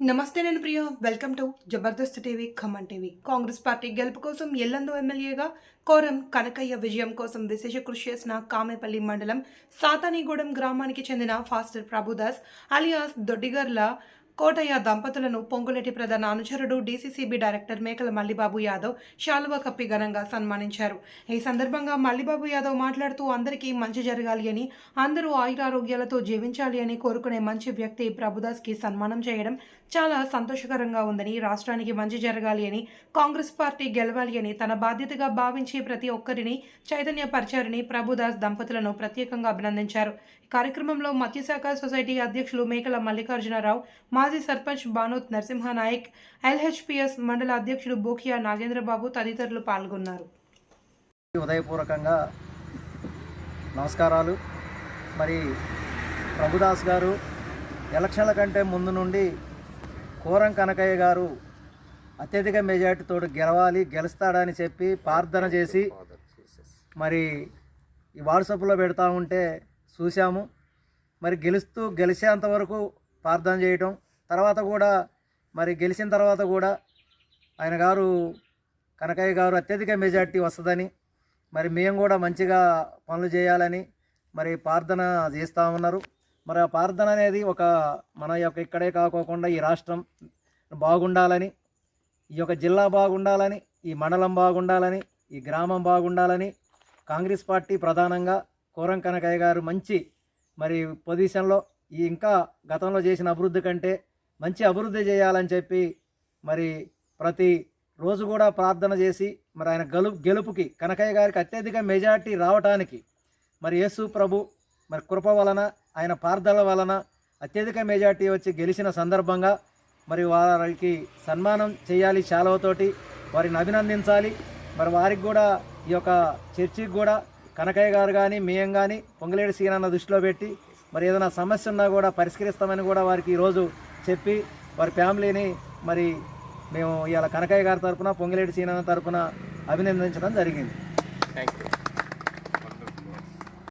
నమస్తే నేను Priya. Welcome to Jabardasth TV Khammam TV Congress party గెలుపు కోసం ఎల్లందు ఎమ్మెల్యేగా కోరం కనకయ్య విజయం కోసం విశేష కృషి చేసిన కామేపల్లి మండలం సాతానిగూడెం గ్రామానికి చెందిన ఫాస్టర్ ప్రభుదాస్ అలియాస్ దొడ్డిగర్ల కోటయ్య దంపతులను పొంగులేటి ప్రధాన అనుచరుడు డీసీసీబీ డైరెక్టర్ మేకల మల్లిబాబు యాదవ్ శాలువా కప్పి ఘనంగా సన్మానించారు. ఈ సందర్భంగా మల్లిబాబు యాదవ్ మాట్లాడుతూ అందరికీ మంచి జరగాలి అని అందరూ ఆయురారోగ్యాలతో జీవించాలి అని కోరుకునే మంచి వ్యక్తి ప్రభుదాస్కి సన్మానం చేయడం చాలా సంతోషకరంగా ఉందని రాష్ట్రానికి మంచి జరగాలి అని కాంగ్రెస్ పార్టీ గెలవాలి అని తన బాధ్యతగా భావించి ప్రతి ఒక్కరిని చైతన్యపరిచారని ప్రభుదాస్ దంపతులను ప్రత్యేకంగా అభినందించారు. కార్యక్రమంలో మత్స్యశాఖ సొసైటీ అధ్యక్షులు మేకల మల్లికార్జునరావు మాజీ సర్పంచ్ బానోత్ నరసింహనాయక్ ఎల్హెచ్పిఎస్ మండల అధ్యక్షుడు బోకియా నాగేంద్రబాబు తదితరులు పాల్గొన్నారు. ఉదయపూర్వకంగా నమస్కారాలు. మరి ప్రభుదాస్ గారు ఎలక్షన్ల కంటే ముందు నుండి కోరం కనకయ్య గారు అత్యధిక మెజార్టీతో గెలవాలి గెలుస్తాడని చెప్పి ప్రార్థన చేసి మరి ఈ వాట్సాప్లో పెడతా ఉంటే చూసాము మరి గెలుస్తూ గెలిచేంత వరకు ప్రార్థన చేయటం తర్వాత కూడా మరి గెలిచిన తర్వాత కూడా ఆయన గారు కనకయ్య గారు అత్యధిక మెజార్టీ వస్తుందని మరి మేము కూడా మంచిగా పనులు చేయాలని మరి ప్రార్థన చేస్తూ ఉన్నారు. మరి ఆ ప్రార్థన అనేది ఒక మన యొక్క ఇక్కడే కాకోకుండా ఈ రాష్ట్రం బాగుండాలని ఈ యొక్క జిల్లా బాగుండాలని ఈ మండలం బాగుండాలని ఈ గ్రామం బాగుండాలని కాంగ్రెస్ పార్టీ ప్రధానంగా కోరం కనకయ్య గారు మంచి మరి పొజిషన్లో ఈ ఇంకా గతంలో చేసిన అభివృద్ధి కంటే మంచి అభివృద్ధి చేయాలని చెప్పి మరి ప్రతి రోజు కూడా ప్రార్థన చేసి మరి ఆయన గెలు గెలుపుకి కనకయ్య గారికి అత్యధిక మెజార్టీ రావటానికి మరి యేసు ప్రభు మరి కృప వలన ఆయన పార్థల వలన అత్యధిక మెజార్టీ వచ్చి గెలిచిన సందర్భంగా మరి వారికి సన్మానం చేయాలి శాలవతోటి వారిని అభినందించాలి. మరి వారికి కూడా ఈ యొక్క చర్చికి కూడా కనకయ్య గారు కానీ మేయం కానీ పొంగలేడు సీనన్న దృష్టిలో పెట్టి మరి ఏదైనా సమస్య ఉన్నా కూడా పరిష్కరిస్తామని కూడా వారికి ఈరోజు చెప్పి వారి ఫ్యామిలీని మరి మేము ఇవాళ కనకయ్య గారి తరఫున పొంగిలేటి సీనన్న తరఫున అభినందించడం జరిగింది. Thank you